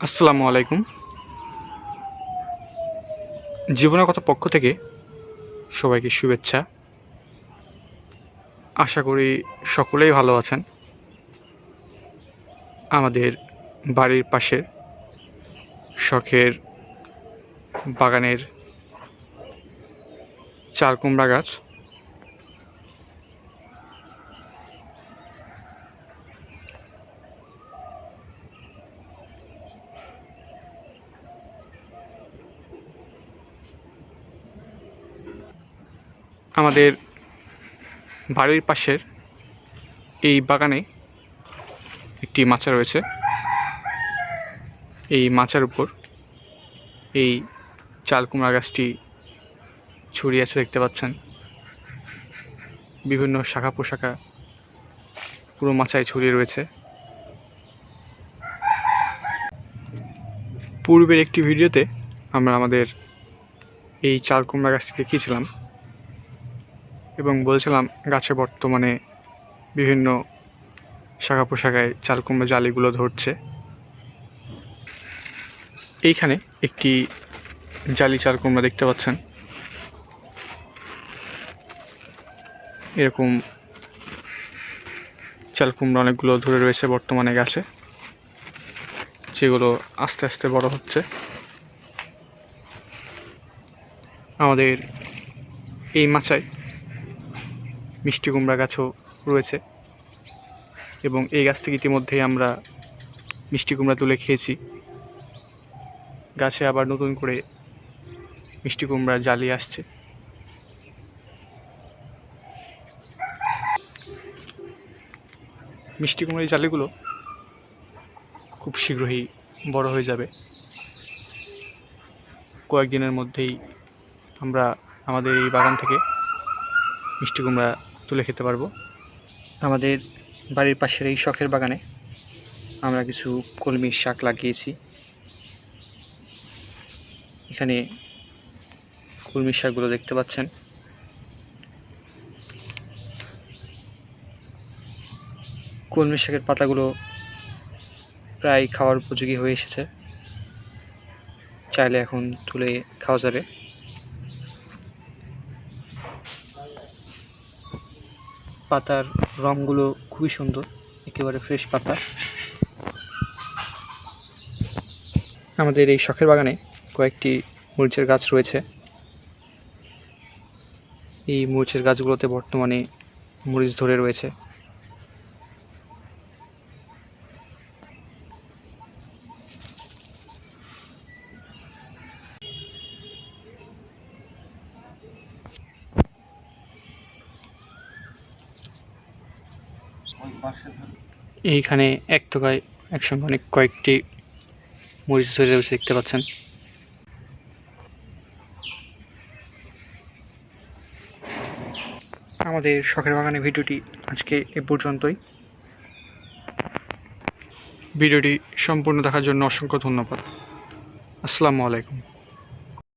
আসসালামু আলাইকুম। জীবনের কথা পক্ষ থেকে সবাইকে শুভেচ্ছা। আশা করি সকলেই ভালো আছেন। আমাদের বাড়ির পাশের শখের বাগানের চাল কুমড়া গাছ আমাদের বাড়ির পাশের এই বাগানে একটি মাচা রয়েছে। এই মাচার উপর এই চাল কুমড়া গাছটি ছড়িয়ে আছে দেখতে পাচ্ছেন। বিভিন্ন শাখা পোশাখা পুরো মাচায় ছড়িয়ে রয়েছে। পূর্বের একটি ভিডিওতে আমরা আমাদের এই চাল কুমড়া গাছটি দেখিয়েছিলাম। এবং বলছিলাম গাছে বর্তমানে বিভিন্ন শাখা পোশাখায় চাল জালিগুলো ধরছে। এইখানে একটি জালি চাল কুমড়া দেখতে পাচ্ছেন। এরকম চাল কুমড়া অনেকগুলো ধরে রয়েছে বর্তমানে গাছে, যেগুলো আস্তে আস্তে বড় হচ্ছে। আমাদের এই মাচায় মিষ্টি কুমড়া গাছও রয়েছে এবং এই গাছ থেকে ইতিমধ্যেই আমরা মিষ্টি কুমড়া তুলে খেয়েছি। গাছে আবার নতুন করে মিষ্টি কুমড়া জালি আসছে। মিষ্টি কুমড়ার জালিগুলো খুব শীঘ্রই বড় হয়ে যাবে। কয়েকদিনের মধ্যেই আমরা আমাদের এই বাগান থেকে মিষ্টি কুমড়া তুলে খেতে পারব। আমাদের বাড়ির পাশের এই শখের বাগানে আমরা কিছু কলমির শাক লাগিয়েছি। এখানে কলমির শাকগুলো দেখতে পাচ্ছেন। কলমির শাকের পাতাগুলো প্রায় খাওয়ার উপযোগী হয়ে এসেছে। চাইলে এখন তুলে খাওয়া যাবে। পাতার রঙগুলো খুবই সুন্দর, একেবারে ফ্রেশ পাতা। আমাদের এই শখের বাগানে কয়েকটি মরিচের গাছ রয়েছে। এই মরিচের গাছগুলোতে বর্তমানে মরিচ ধরে রয়েছে। এইখানে এক toকায় একসঙ্গে অনেক কয়েকটি মরিচ ধরে রয়েছে দেখতে পাচ্ছেন। আমাদের শখের বাগানে ভিডিওটি আজকে এ পর্যন্তই। ভিডিওটি সম্পূর্ণ দেখার জন্য অসংখ্য ধন্যবাদ। আসসালামু আলাইকুম।